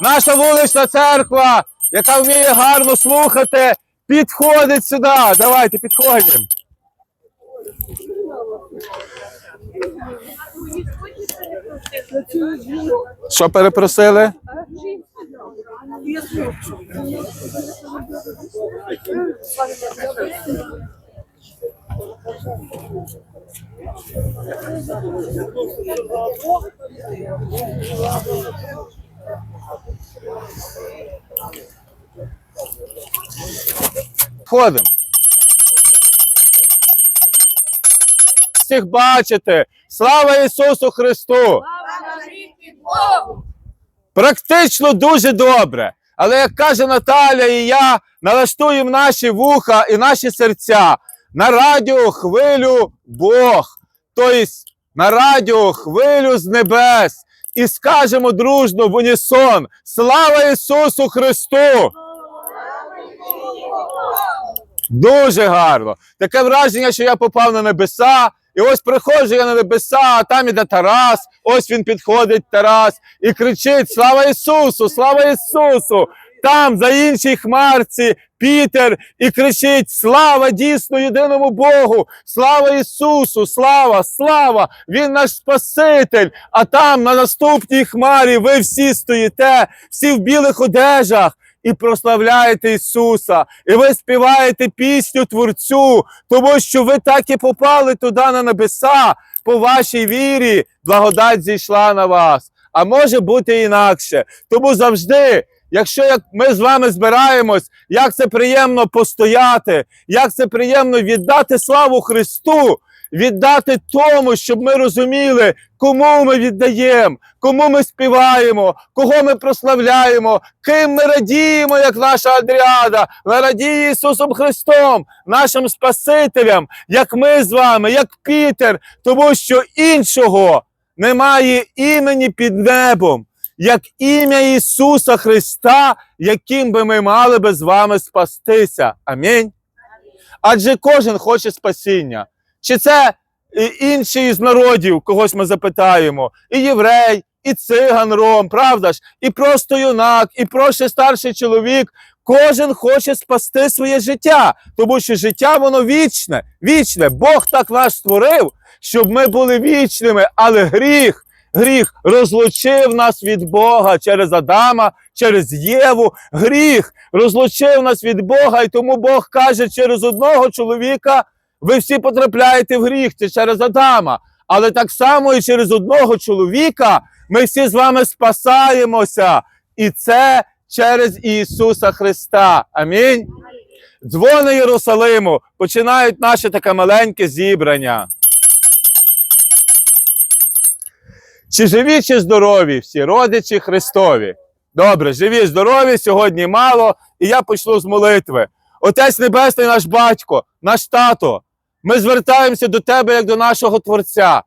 Наша вулична церква, яка вміє гарно слухати, підходить сюди. Давайте підходимо. Що перепросили? Входимо. Всіх бачите. Слава Ісусу Христу! Практично дуже добре. Але як каже Наталя і я, налаштуємо наші вуха і наші серця на радіо хвилю Бог. Тобто на радіо хвилю з небес. І скажемо дружно в унісон: Слава Ісусу Христу! Дуже гарно. Таке враження, що я попав на небеса. І ось приходжу я на небеса, а там іде Тарас. Ось він підходить, Тарас, і кричить: Слава Ісусу! Слава Ісусу! Там за іншій хмарці Пітер і кричить: Слава дійсно єдиному Богу! Слава Ісусу! Слава! Слава! Він наш Спаситель! А там на наступній хмарі ви всі стоїте, всі в білих одежах і прославляєте Ісуса, і ви співаєте пісню Творцю, тому що ви так і попали туди на небеса по вашій вірі, благодать зійшла на вас. А може бути інакше. Тому завжди, якщо як ми з вами збираємось, як це приємно постояти, як це приємно віддати славу Христу, віддати тому, щоб ми розуміли, кому ми віддаємо, кому ми співаємо, кого ми прославляємо, ким ми радіємо, як наша Адріада, ми радіє Ісусом Христом, нашим Спасителем, як ми з вами, як Пітер, тому що іншого немає імені під небом, як ім'я Ісуса Христа, яким би ми мали би з вами спастися. Амінь. Адже кожен хоче спасіння. Чи це і інший з народів, когось ми запитаємо, і єврей, і циган ром, правда ж, і просто юнак, і просто старший чоловік. Кожен хоче спасти своє життя, тому що життя воно вічне, вічне. Бог так нас створив, щоб ми були вічними, але гріх, гріх розлучив нас від Бога через Адама, через Єву. Гріх розлучив нас від Бога, і тому Бог каже через одного чоловіка. Ви всі потрапляєте в гріх, це через Адама. Але так само і через одного чоловіка ми всі з вами спасаємося. І це через Ісуса Христа. Амінь. Дзвони Єрусалиму починають наше таке маленьке зібрання. Чи живі, чи здорові всі родичі Христові? Добре, живі, здорові, сьогодні мало, і я почну з молитви. Отець Небесний, наш батько, наш тато, ми звертаємося до Тебе як до нашого Творця.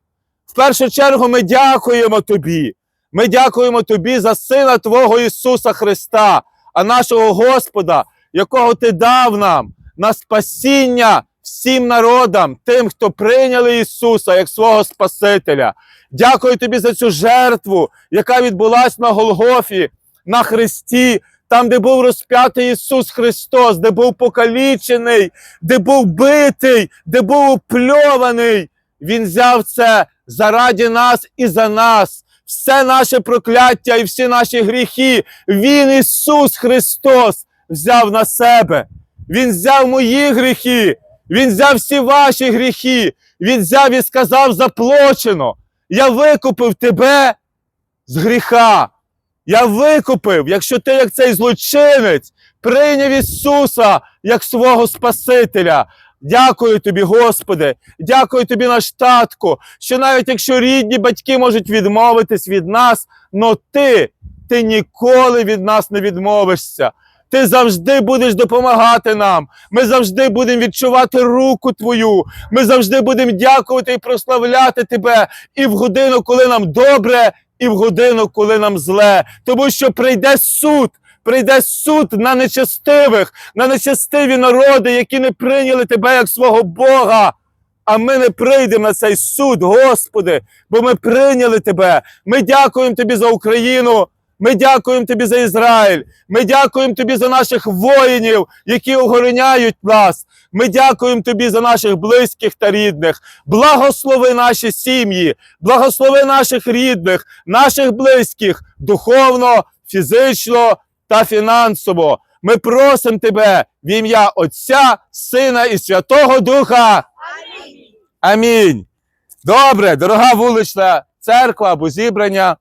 В першу чергу ми дякуємо Тобі. Ми дякуємо Тобі за Сина Твого Ісуса Христа, а нашого Господа, якого Ти дав нам на спасіння всім народам, тим, хто прийняли Ісуса як свого Спасителя. Дякую Тобі за цю жертву, яка відбулась на Голгофі, на Христі, там, де був розп'ятий Ісус Христос, де був покалічений, де був битий, де був опльований. Він взяв це заради нас і за нас. Все наше прокляття і всі наші гріхи. Він, Ісус Христос, взяв на себе. Він взяв мої гріхи, Він взяв всі ваші гріхи. Він взяв і сказав заплачено. Я викупив тебе з гріха. Я викупив, якщо ти, як цей злочинець, прийняв Ісуса як свого Спасителя. Дякую тобі, Господи, дякую тобі, наш татку, що навіть якщо рідні батьки можуть відмовитись від нас, но ти, ти ніколи від нас не відмовишся. Ти завжди будеш допомагати нам. Ми завжди будемо відчувати руку Твою. Ми завжди будемо дякувати і прославляти Тебе і в годину, коли нам добре, і в годину, коли нам зле. Тому що прийде суд, прийде суд на нечестивих, на нечестиві народи, які не прийняли Тебе як свого Бога. А ми не прийдемо на цей суд, Господи, бо ми прийняли Тебе. Ми дякуємо Тобі за Україну, Ми дякуємо тобі за Ізраїль. Ми дякуємо тобі за наших воїнів, які охороняють нас. Ми дякуємо тобі за наших близьких та рідних. Благослови наші сім'ї, благослови наших рідних, наших близьких духовно, фізично та фінансово. Ми просимо тебе в ім'я Отця, Сина і Святого Духа. Амінь. Добре, дорога вулична церква або зібрання.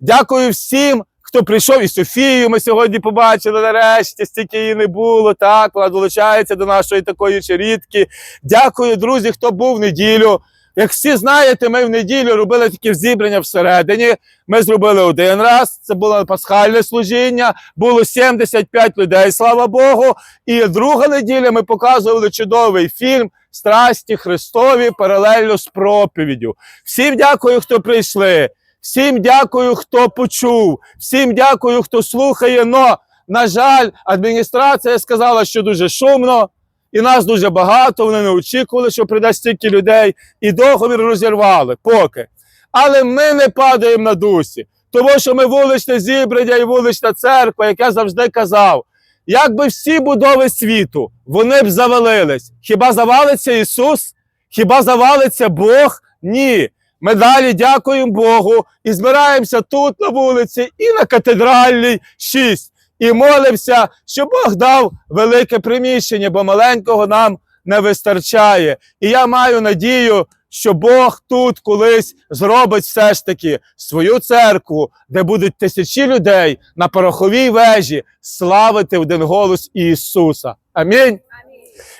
Дякую всім, хто прийшов. І Софію ми сьогодні побачили нарешті, стільки її не було. Так, вона долучається до нашої такої черідки. Дякую, друзі, хто був в неділю. Як всі знаєте, ми в неділю робили такі зібрання всередині. Ми зробили один раз. Це було пасхальне служіння. Було 75 людей, слава Богу. І друга неділя ми показували чудовий фільм Страсті Христові паралельно з проповіддю. Всім дякую, хто прийшли. Всім дякую, хто почув. Всім дякую, хто слухає. Но, на жаль, адміністрація сказала, що дуже шумно, і нас дуже багато. Вони не очікували, що прийде стільки людей, і договір розірвали поки. Але ми не падаємо на дусі, тому що ми вуличне зібрання і вулична церква, як я завжди казав. Якби всі будови світу вони б завалились. Хіба завалиться Ісус? Хіба завалиться Бог? Ні. Ми далі дякуємо Богу і збираємося тут на вулиці і на катедральній 6. І молимося, що Бог дав велике приміщення, бо маленького нам не вистачає. І я маю надію, що Бог тут колись зробить все ж таки свою церкву, де будуть тисячі людей на пороховій вежі славити один голос Ісуса. Амінь.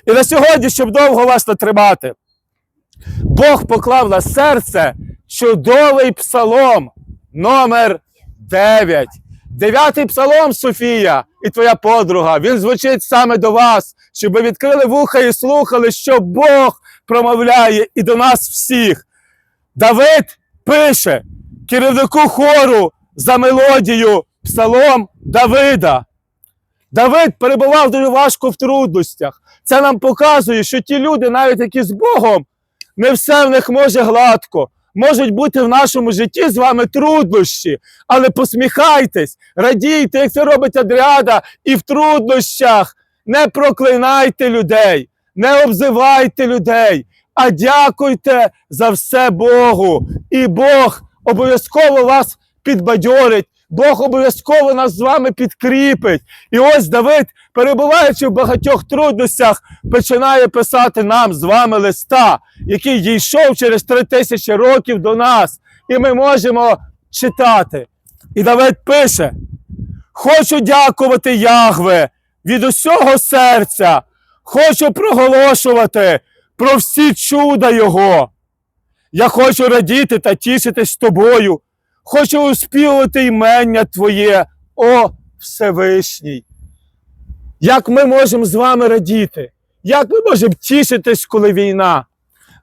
І на сьогодні, щоб довго вас не тримати, Бог поклав на серце чудовий псалом номер 9. Дев'ятий псалом, Софія, і твоя подруга. Він звучить саме до вас, щоб ви відкрили вуха і слухали, що Бог промовляє і до нас всіх. Давид пише керівнику хору за мелодію псалом Давида. Давид перебував дуже важко в трудностях. Це нам показує, що ті люди, навіть які з Богом, не все в них може гладко. Можуть бути в нашому житті з вами труднощі, але посміхайтесь, радійте, як це робить Адріада, і в труднощах не проклинайте людей, не обзивайте людей, а дякуйте за все Богу. І Бог обов'язково вас підбадьорить. Бог обов'язково нас з вами підкріпить. І ось Давид, перебуваючи в багатьох трудностях, починає писати нам з вами листа, який дійшов через три тисячі років до нас. І ми можемо читати. І Давид пише: Хочу дякувати Ягве від усього серця. Хочу проголошувати про всі чуда Його. Я хочу радіти та тішитись тобою. Хочу успівувати імення Твоє, о Всевишній. Як ми можемо з вами радіти? Як ми можемо тішитись, коли війна?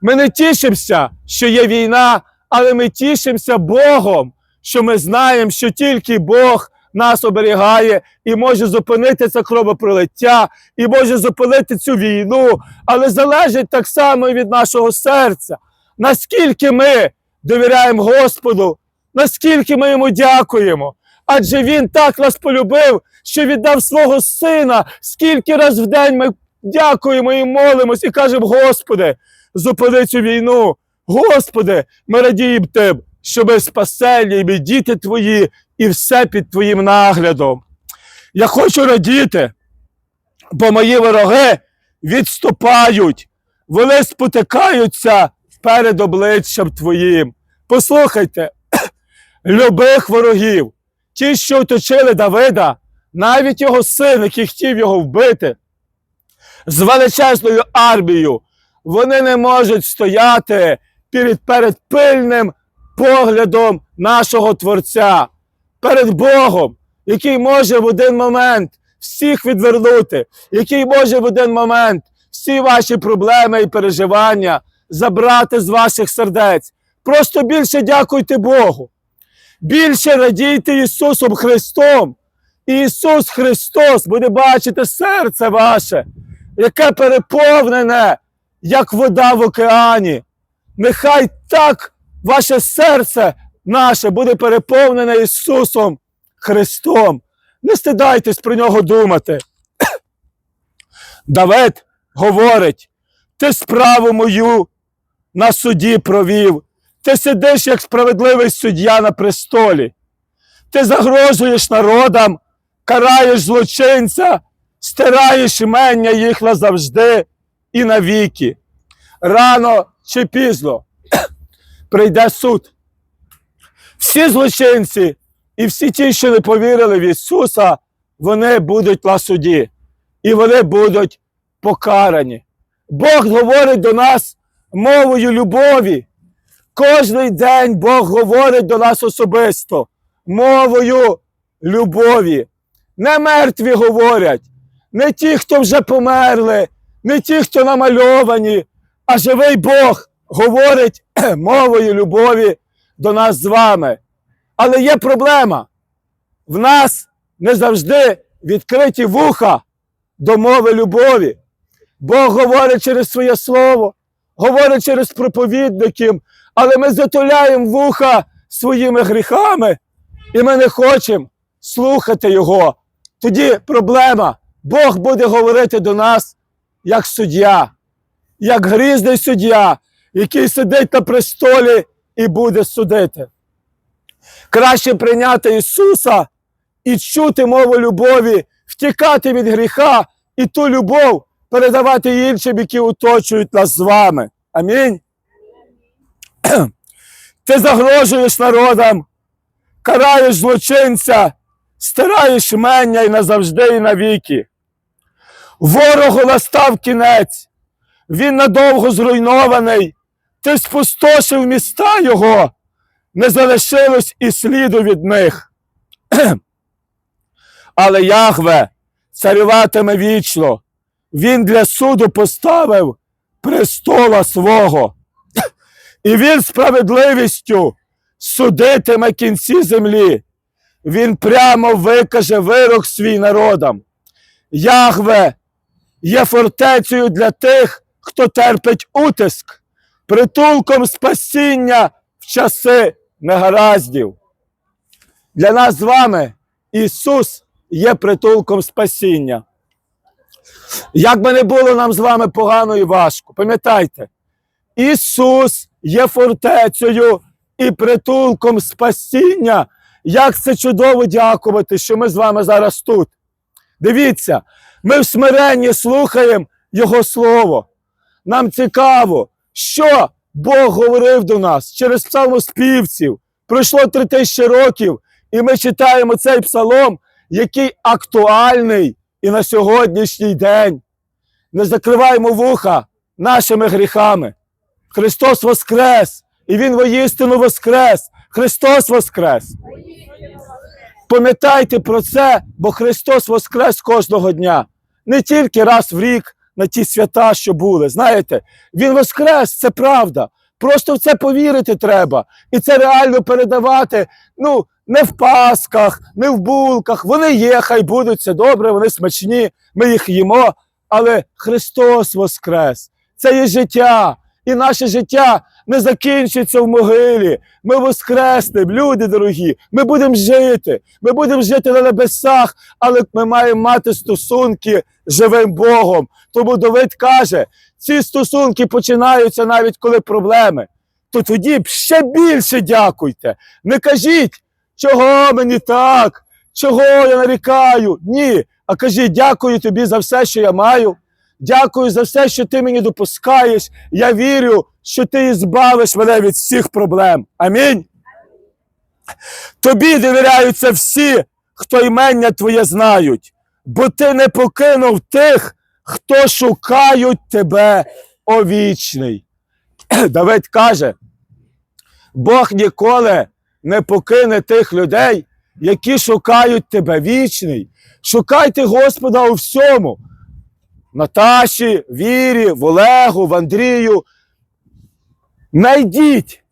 Ми не тішимося, що є війна, але ми тішимося Богом, що ми знаємо, що тільки Бог нас оберігає і може зупинити це кровопролиття, і може зупинити цю війну, але залежить так само і від нашого серця. Наскільки ми довіряємо Господу, наскільки ми йому дякуємо. Адже він так нас полюбив, що віддав свого сина. Скільки раз в день ми дякуємо і молимось, і кажемо: Господи, зупини цю війну. Господи, ми радіємо Тим, що ми спасені, і ми діти Твої, і все під Твоїм наглядом. Я хочу радіти, бо мої вороги відступають, вони спотикаються перед обличчям Твоїм. Послухайте, любих ворогів, ті, що оточили Давида, навіть його син, який хотів його вбити, з величезною армією, вони не можуть стояти перед, перед пильним поглядом нашого Творця, перед Богом, який може в один момент всіх відвернути, який може в один момент всі ваші проблеми і переживання забрати з ваших сердець. Просто більше дякуйте Богу. Більше радійте Ісусом Христом. І Ісус Христос буде бачити серце ваше, яке переповнене, як вода в океані. Нехай так ваше серце наше буде переповнене Ісусом Христом. Не стидайтесь про нього думати. Давид говорить: ти справу мою на суді провів, ти сидиш як справедливий суддя на престолі, ти загрожуєш народам, караєш злочинця, стираєш імення їх назавжди і навіки. Рано чи пізно прийде суд. Всі злочинці і всі ті, що не повірили в Ісуса, вони будуть на суді і вони будуть покарані. Бог говорить до нас мовою любові. Кожний день Бог говорить до нас особисто мовою любові. Не мертві говорять, не ті, хто вже померли, не ті, хто намальовані, а живий Бог говорить мовою любові до нас з вами. Але є проблема. В нас не завжди відкриті вуха до мови любові. Бог говорить через своє слово, говорить через проповідників, але ми затуляємо вуха своїми гріхами, і ми не хочемо слухати Його. Тоді проблема. Бог буде говорити до нас як суддя, як грізний суддя, який сидить на престолі і буде судити. Краще прийняти Ісуса і чути мову любові, втікати від гріха і ту любов передавати іншим, які оточують нас з вами. Амінь. Ти загрожуєш народам, караєш злочинця, стираєш мення і назавжди, і навіки. Ворогу настав кінець, він надовго зруйнований, ти спустошив міста його, не залишилось і сліду від них. Але Яхве царюватиме вічно, він для суду поставив престола свого, і він справедливістю судитиме кінці землі. Він прямо викаже вирок свій народам. Яхве є фортецею для тих, хто терпить утиск, притулком спасіння в часи негараздів. Для нас з вами Ісус є притулком спасіння. Як би не було нам з вами погано і важко, пам'ятайте, Ісус є фортецею і притулком спасіння. Як це чудово дякувати, що ми з вами зараз тут. Дивіться, ми в смиренні слухаємо Його Слово. Нам цікаво, що Бог говорив до нас через псалмоспівців. Пройшло три тисячі років, і ми читаємо цей псалом, який актуальний і на сьогоднішній день. Не закриваємо вуха нашими гріхами. Христос Воскрес! І Він воістину Воскрес! Христос Воскрес! Пам'ятайте про це, бо Христос Воскрес кожного дня. Не тільки раз в рік на ті свята, що були. Знаєте, Він Воскрес, це правда. Просто в це повірити треба. І це реально передавати. Ну, не в пасках, не в булках. Вони є, хай будуть, це добре, вони смачні, ми їх їмо. Але Христос Воскрес! Це є життя. І наше життя не закінчиться в могилі. Ми воскреснемо, люди дорогі. Ми будемо жити. Ми будемо жити на небесах, але ми маємо мати стосунки з живим Богом. Тому Давид каже: ці стосунки починаються навіть коли проблеми. То тоді ще більше дякуйте. Не кажіть, чого мені так, чого я нарікаю. Ні. А кажіть, дякую тобі за все, що я маю. Дякую за все, що ти мені допускаєш. Я вірю, що ти збавиш мене від всіх проблем. Амінь. Тобі довіряються всі, хто імення твоє знають, бо ти не покинув тих, хто шукають тебе, о вічний. Давид каже: Бог ніколи не покине тих людей, які шукають тебе вічний. Шукайте Господа у всьому. Наташі, Вірі, в Олегу, в Андрію. Найдіть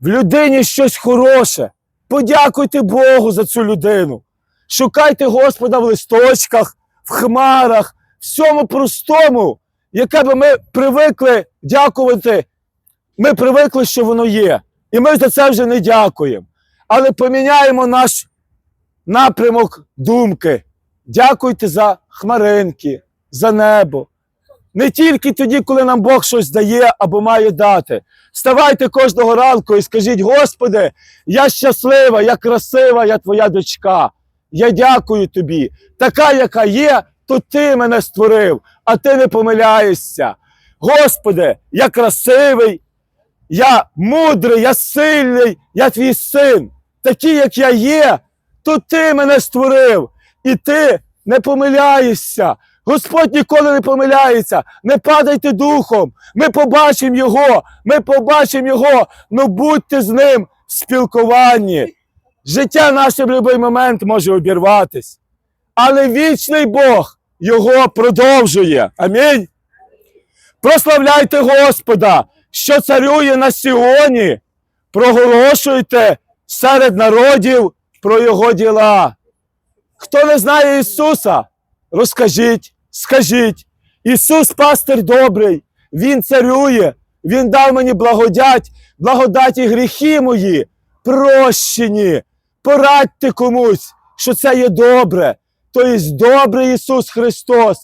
в людині щось хороше. Подякуйте Богу за цю людину. Шукайте Господа в листочках, в хмарах, всьому простому, яке би ми привикли дякувати. Ми привикли, що воно є. І ми за це вже не дякуємо. Але поміняємо наш напрямок думки. Дякуйте за хмаринки, за небо. Не тільки тоді, коли нам Бог щось дає або має дати. Вставайте кожного ранку і скажіть: Господи, я щаслива, я красива, я твоя дочка. Я дякую тобі. Така, яка є, то ти мене створив, а ти не помиляєшся. Господи, я красивий, я мудрий, я сильний, я твій син. Такий, як я є, то ти мене створив, і ти не помиляєшся. Господь ніколи не помиляється. Не падайте духом. Ми побачимо його. Ми побачимо його. Ну будьте з ним в спілкуванні. Життя наше в будь-який момент може обірватись. Але вічний Бог його продовжує. Амінь. Прославляйте Господа, що царює на Сіоні. Проголошуйте серед народів про його діла. Хто не знає Ісуса, розкажіть, скажіть. Ісус пастир добрий, Він царює, Він дав мені благодать, благодаті гріхи мої, прощені. Порадьте комусь, що це є добре. Тобто добрий Ісус Христос.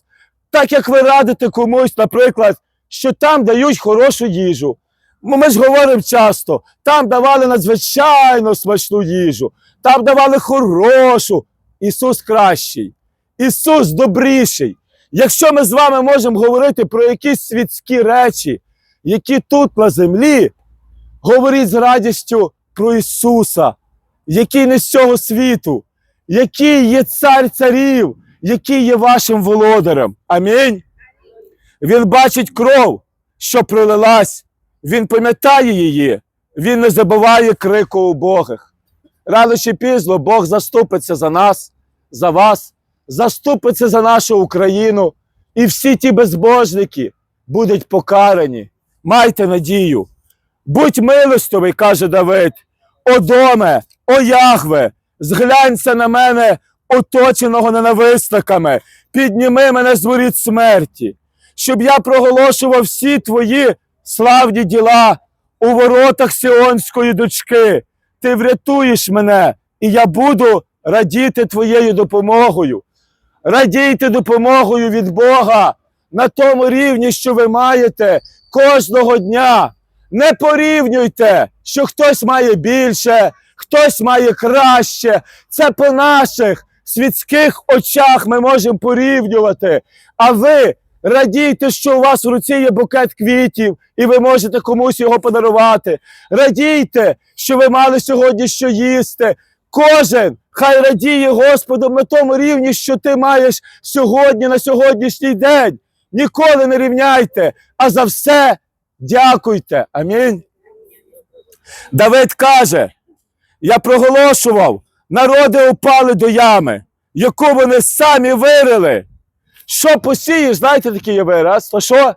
Так як ви радите комусь, наприклад, що там дають хорошу їжу. Ми ж говоримо часто, там давали надзвичайно смачну їжу, там давали хорошу. Ісус кращий, Ісус добріший. Якщо ми з вами можемо говорити про якісь світські речі, які тут на землі, говоріть з радістю про Ісуса, який не з цього світу, який є цар царів, який є вашим володарем. Амінь. Він бачить кров, що пролилась, він пам'ятає її, він не забуває крику убогих. Рано чи пізно Бог заступиться за нас, за вас, заступиться за нашу Україну, і всі ті безбожники будуть покарані. Майте надію. Будь милостивий, каже Давид. О доме, о Ягве, зглянься на мене, оточеного ненависниками, підніми мене з воріт смерті, щоб я проголошував всі твої славні діла у воротах Сіонської дочки. Ти врятуєш мене, і я буду радіти твоєю допомогою. Радійте допомогою від Бога на тому рівні, що ви маєте кожного дня. Не порівнюйте, що хтось має більше, хтось має краще. Це по наших світських очах ми можемо порівнювати. А ви радійте, що у вас в руці є букет квітів, і ви можете комусь його подарувати. Радійте, що ви мали сьогодні що їсти. Кожен хай радіє Господом на тому рівні, що ти маєш сьогодні на сьогоднішній день. Ніколи не рівняйте, а за все дякуйте. Амінь. Давид каже: я проголошував, народи упали до ями, яку вони самі вирили. Що посієш, знаєте такий є вираз? То що?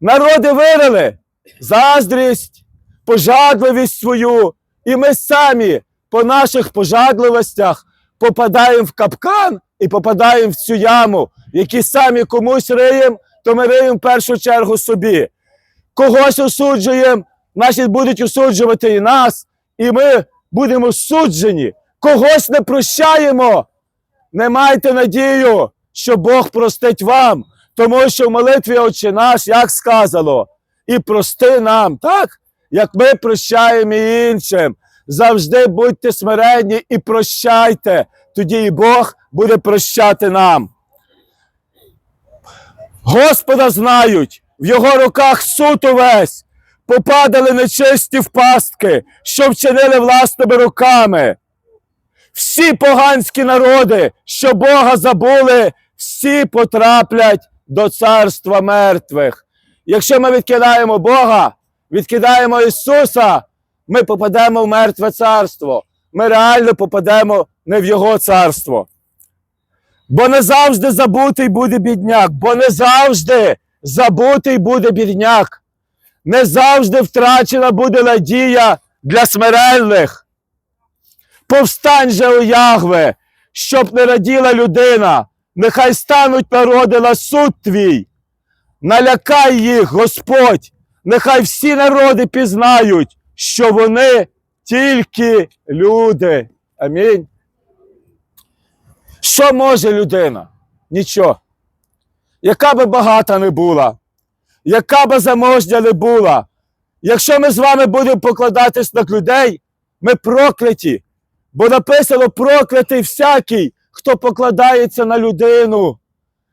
Народи вирили заздрість, пожадливість свою, і ми самі по наших пожадливостях попадаємо в капкан і попадаємо в цю яму, які самі комусь риємо, то ми риємо в першу чергу собі. Когось осуджуємо, значить будуть осуджувати і нас, і ми будемо суджені. Когось не прощаємо. Не майте надію, що Бог простить вам, тому що в молитві Отче наш, як сказано, і прости нам, так? Як ми прощаємо і іншим. Завжди будьте смиренні і прощайте, тоді і Бог буде прощати нам. Господа знають, в його руках суд увесь, попадали нечисті в пастки, що вчинили власними руками. Всі поганські народи, що Бога забули, всі потраплять до царства мертвих. Якщо ми відкидаємо Бога, відкидаємо Ісуса, ми попадемо в мертве царство. Ми реально попадемо не в Його царство. Бо не завжди забутий буде бідняк, бо не завжди забутий буде бідняк. Не завжди втрачена буде надія для смиренних. Повстань же у Ягве, щоб не раділа людина, нехай стануть народи на суд твій. Налякай їх, Господь, нехай всі народи пізнають, що вони тільки люди. Амінь. Що може людина? Нічого. Яка би багата не була, яка би заможня не була, якщо ми з вами будемо покладатись на людей, ми прокляті. Бо написано проклятий всякий, хто покладається на людину.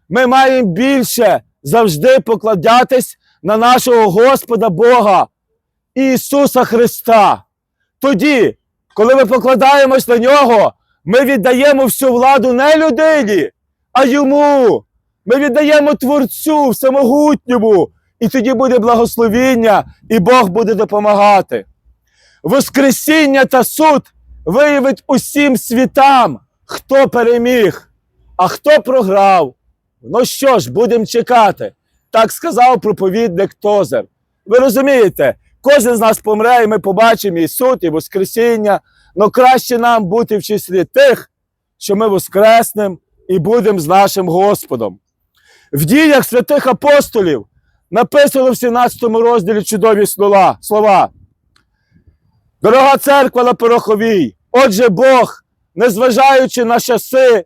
Ми маємо більше завжди покладатись на нашого Господа Бога Ісуса Христа. Тоді, коли ми покладаємось на нього, ми віддаємо всю владу не людині, а йому. Ми віддаємо Творцю всемогутньому, і тоді буде благословіння, і Бог буде допомагати. Воскресіння та суд виявить усім світам, хто переміг, а хто програв. Ну що ж, будемо чекати. Так сказав проповідник Тозер. Ви розумієте, кожен з нас помре, і ми побачимо і суд, і Воскресіння. Но краще нам бути в числі тих, що ми воскреснемо і будемо з нашим Господом. В діях святих апостолів написано в 17 розділі чудові слова. Дорога церква на Пороховій, отже Бог, незважаючи на часи,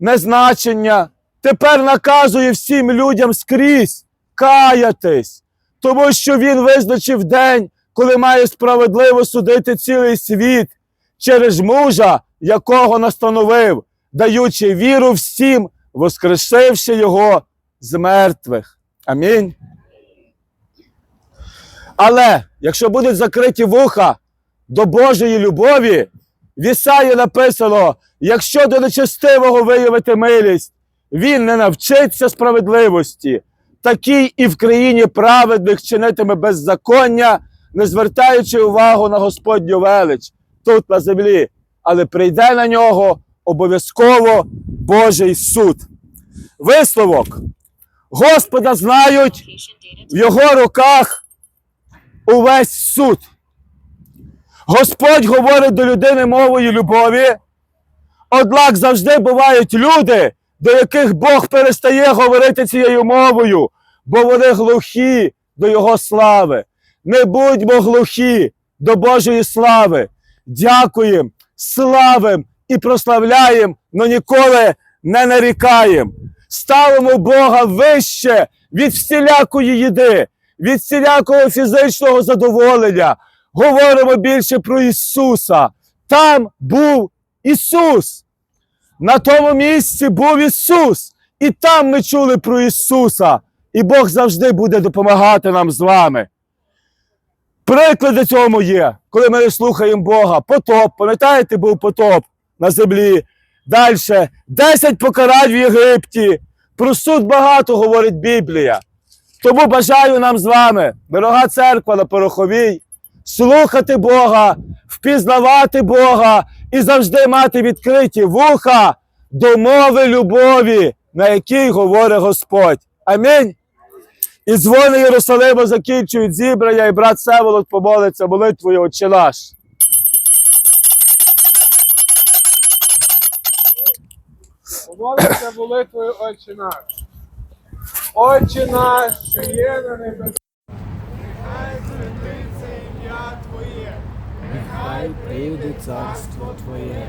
незначення, тепер наказує всім людям скрізь каятись, тому що Він визначив день, коли має справедливо судити цілий світ через мужа, якого настановив, даючи віру всім, воскрешивши його з мертвих. Амінь. Але якщо будуть закриті вуха до Божої любові, в Ісаї написано: якщо до нечестивого виявити милість, він не навчиться справедливості, такий і в країні праведних чинитиме беззаконня, не звертаючи увагу на Господню велич тут на землі, але прийде на нього обов'язково Божий суд. Висновок. Господа знають в його руках увесь суд. Господь говорить до людини мовою любові. Однак завжди бувають люди, до яких Бог перестає говорити цією мовою, бо вони глухі до Його слави. Не будьмо глухі до Божої слави. Дякуємо, славим і прославляємо, но ніколи не нарікаємо. Ставимо Бога вище від всілякої їди, від всілякого фізичного задоволення. Говоримо більше про Ісуса. Там був Ісус. На тому місці був Ісус. І там ми чули про Ісуса. І Бог завжди буде допомагати нам з вами. Приклади цьому є, коли ми слухаємо Бога. Потоп, пам'ятаєте, був потоп на землі. Далі. Десять покарань в Єгипті. Про суд багато говорить Біблія. Тому бажаю нам з вами, дорога церква на Пороховій, слухати Бога, впізнавати Бога і завжди мати відкриті вуха до мови любові, на якій говорить Господь. Амінь. І дзвони Єрусалиму закінчують зібрання, і брат Севолод помолиться молитвою Отче наш. Помолимося молитвою Отче наш. Отче наш, що є на небесах. Нехай святиться ім'я Твоє, Хай прийде царство Твоє,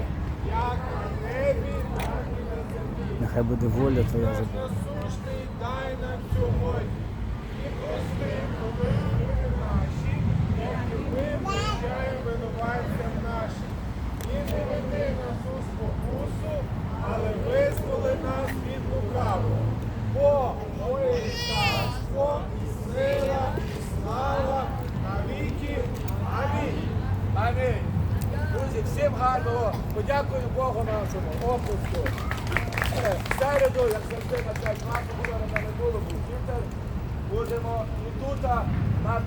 нехай буде воля Твоя за. Насущний дай нам сьогодні. І прости провини наші, як і ми прощаємо винуватцям нашим. І не веди нас у спокусу, але визволи нас від лукавого. Бо Твоє царство, і сила, і слава навіки. Амінь. Амінь. Друзі, всім гарного. Подякую Богу нашому опуску. Е, В середу, як завжди, на 5 ранку було, не було. Будемо і тут на